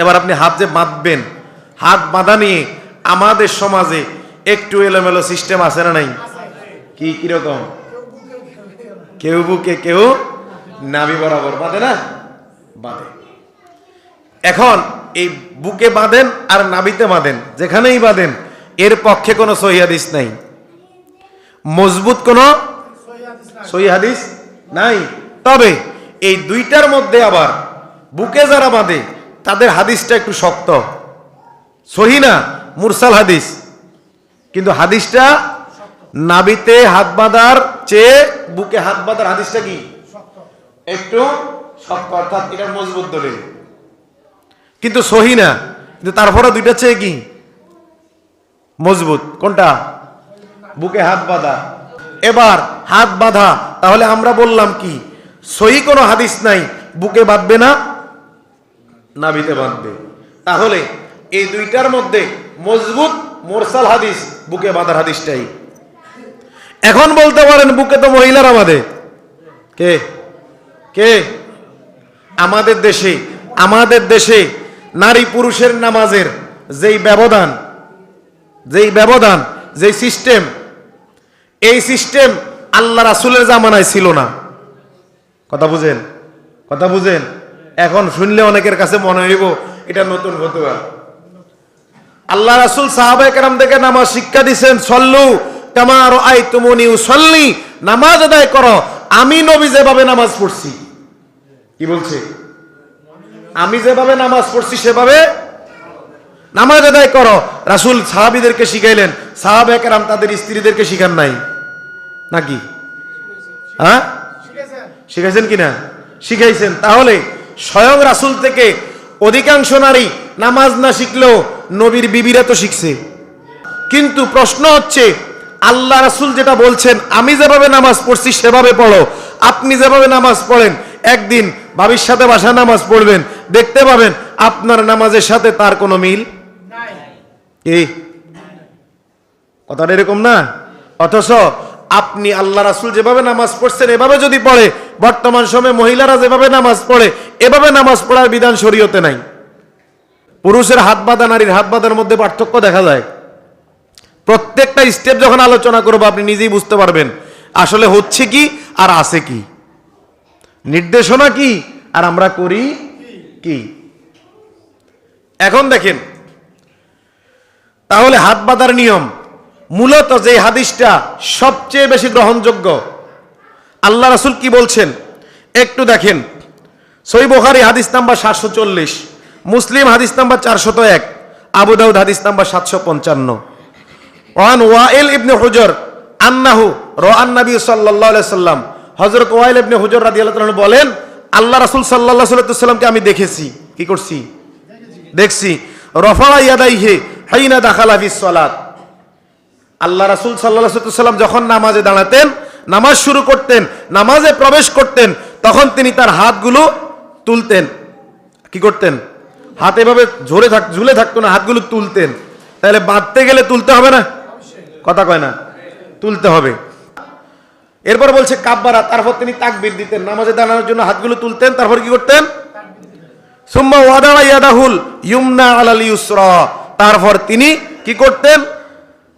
এবার আপনি হাত যে বাঁধবেন, হাত বাঁধা নিয়ে আমাদের সমাজে একটু এলোমেলো সিস্টেম আছে না নাই? কি কীরকম কেউ বুকে, কেউ নাভি বরাবর বাঁধে না? বাঁধে। এখন এই বুকে বাঁধেন আর নাভিতে বাঁধেন, যেখানেই বাঁধেন, এর পক্ষে কোনো সহিহাদিস নাই। মজবুত কোনো সহিহাদিস নাই। তবে এই দুইটার মধ্যে আবার বুকে যারা বাঁধে তাদের হাদিসটা একটু শক্ত। সহি না? মুরসাল হাদিস। কিন্তু হাদিসটা নাবিতে হাত বাঁধার চেয়ে বুকে হাত বাঁধার হাদিসটা কি? একটু শক্ত, অর্থাৎ এটা মজবুত দলিল। কিন্তু সহি না? কিন্তু তারপরে দুইটা চেয়ে কি? মজবুত। কোনটা? বুকে হাত বাঁধা। এবার হাত বাঁধা, তাহলে আমরা বললাম কি? সহি কোনো হাদিস নাই, বুকে বাঁধবে না নাভিতে বাঁধবে। তাহলে এই দুইটার মধ্যে মজবুত মোরসাল হাদিস, বুকে বাঁধার হাদিসটাই। এখন বলতে পারেন, বুকে তো মহিলারা বাঁধে কে? কে? আমাদের দেশে আমাদের দেশে নারী পুরুষের নামাজের যেই ব্যবধান যেই ব্যবধান, যেই সিস্টেম এই সিস্টেম আল্লাহ রাসুলের জামানায় ছিল না। কথা বুঝেন? কথা বুঝেন? এখন শুনলে অনেকের কাছে মনে হইব, এটা নতুন ফতুয়া। আল্লাহ রাসুল সাহাবায়ে কেরাম থেকে নামাজ শিক্ষা দিছেন, সল্লু কামার আই তুমনি সল্লি নামাজ আদায় করো। আমি নবী যেভাবে নামাজ পড়ছি। কি বলছে? আমি যেভাবে নামাজ পড়ছি, সেভাবে নামাজ আদায় করো। রাসুল সাহাবিদেরকে শিখাইলেন সাহাবে কেরাম তাদের স্ত্রীদেরকে শিখান নাই। নাকি? হ্যাঁ? শিখাইছেন কিনা? শিখাইছেন। তাহলে স্বয়ং রাসুল থেকে অধিকাংশ নারী নামাজ না শিখলেও নবীর বিবিরা তো শিখছে। কিন্তু প্রশ্ন হচ্ছে, আল্লাহ রাসুল যেটা বলছেন, আমি যেভাবে নামাজ পড়ছি, সেভাবে পড়ো। আপনি যেভাবে নামাজ পড়েন, একদিন ভাবির সাথে বাসা নামাজ পড়বেন। দেখতে পাবেন, আপনার নামাজের সাথে তার কোনো মিল কি কথাটা এরকম না। অথচ আপনি আল্লাহ রাসুল যেভাবে নামাজ পড়ছেন, এভাবে যদি পড়ে বর্তমান সময়ে মহিলারা যেভাবে নামাজ পড়ে, এভাবে নামাজ পড়ার বিধান শরীয়তে নাই। পুরুষের হাত বাঁধা, নারীর হাত বাঁধার মধ্যে পার্থক্য দেখা যায়। প্রত্যেকটা স্টেপ যখন আলোচনা করব, আপনি নিজেই বুঝতে পারবেন, আসলে হচ্ছে কি আর আছে কি। নির্দেশনা কি আর আমরা করি কি? এখন দেখেন, তাহলে হাত বাঁধার নিয়ম। মূলত যে হাদিসটা সবচেয়ে বেশি গ্রহণযোগ্য আল্লাহ রাসুল কি বলছেন? একটু দেখেন। সই বোখারি হাদিস নাম্বার সাতশো চল্লিশ, মুসলিম হাদিস নাম্বার চারশত এক, আবু দাউদ হাদিস নাম্বার সাতশো পঞ্চান্ন। ওয়ান ওয়াইল ইবনে হুজর আন্নাহু রান নবী আলাইহি সাল্লাম, হযরত ওয়াইল ইবনে হুজর রাদিয়াল্লাহু তাআলা বলেন, আল্লাহ রাসুল আলাইহি সাল্লামকে আমি দেখেছি। কি করছি? দেখছি। রফা ইয়াদাইহি হাইনা দাখালা ফিস সালাত। আল্লাহ রাসুল আলাইহি সাল্লাম যখন নামাজে দাঁড়াতেন নামাজ শুরু করতেন, নামাজে প্রবেশ করতেন, তখন তিনি তার হাতগুলো তুলতেন। কি করতেন? হাত এভাবে ঝরে থাক, ঝুলে থাকতো না, হাতগুলো তুলতেন। তাহলে বাঁধতে গেলে তুলতে হবে না? কথা কয় না। তুলতে হবে। এরপর বলছে, কাব্বারা তারপর তিনি তাকবির দিতেন, নামাজে দাঁড়ানোর জন্য হাতগুলো তুলতেন, তারপর কি করতেন? সুম্মা ওয়াদারা ইয়াদাহুল ইউমনা আলাল ইউসরা। তারপর তিনি কি করতেন?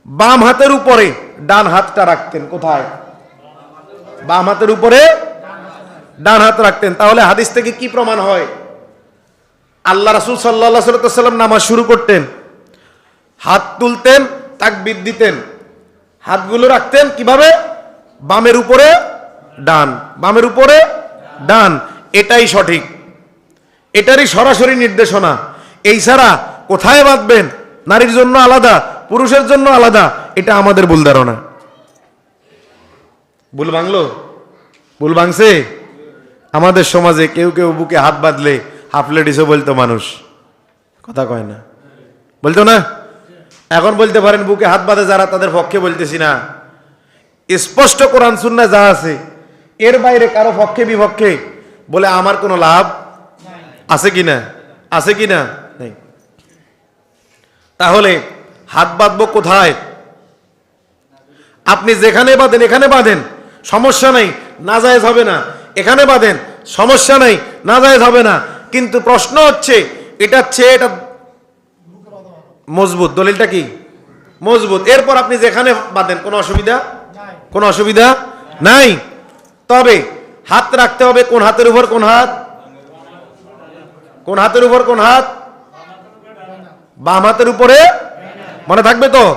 বাম হাতের উপরে ডান হাতটা রাখতেন, কোথায়? বাম হাতের উপরে ডান হাত রাখতেন। তাহলে হাদিস থেকে কি প্রমাণ হয়? আল্লাহ রাসূল আলাইহি সাল্লাম নামাজ শুরু করতেন, হাত তুলতেন, তাকবির দিতেন। হাতগুলো রাখতেন কীভাবে? বামের উপরে ডান, বামের উপরে ডান। এটাই সঠিক। এটারই সরাসরি নির্দেশনা। এই ছাড়া কোথায় বাঁধবেন? নারীর জন্য আলাদা, পুরুষের জন্য আলাদা, এটা আমাদের ভুল ধারণা। ভুল ভাঙলো? ভুল ভাঙছে? আমাদের সমাজে কেউ কেউ বুকে হাত বাঁধলে হাফ লেডিসও বলতো মানুষ। কথা কয় না। বলতো না? এখন বলতে পারেন বুকে হাত বাঁধে যারা, তাদের পক্ষে বলতেছি না। স্পষ্ট কোরআন সুন্না যা আছে, এর বাইরে কারও পক্ষে, বিপক্ষে বলে আমার কোনো লাভ আছে কি না? আছে কি না? নেই। তাহলে হাত বাঁধবো কোথায়? আপনি যেখানে বাঁধেন, এখানে বাঁধেন। সমস্যা নাই নাজায়েজ হবে না। এখানে বাঁধেন সমস্যা নাই নাজায়েজ হবে না। কিন্তু প্রশ্ন হচ্ছে এটা চেয়ে এটা মজবুত দলিলটা কি? মজবুত। এরপর আপনি যেখানে বাঁধেন কোনো অসুবিধা? কোনো অসুবিধা? নাই। তবে হাত রাখতে হবে কোন হাতের উপর কোন হাত? কোন হাতের উপর কোন হাত? বাম হাতের উপরে? মনে থাকবে তো?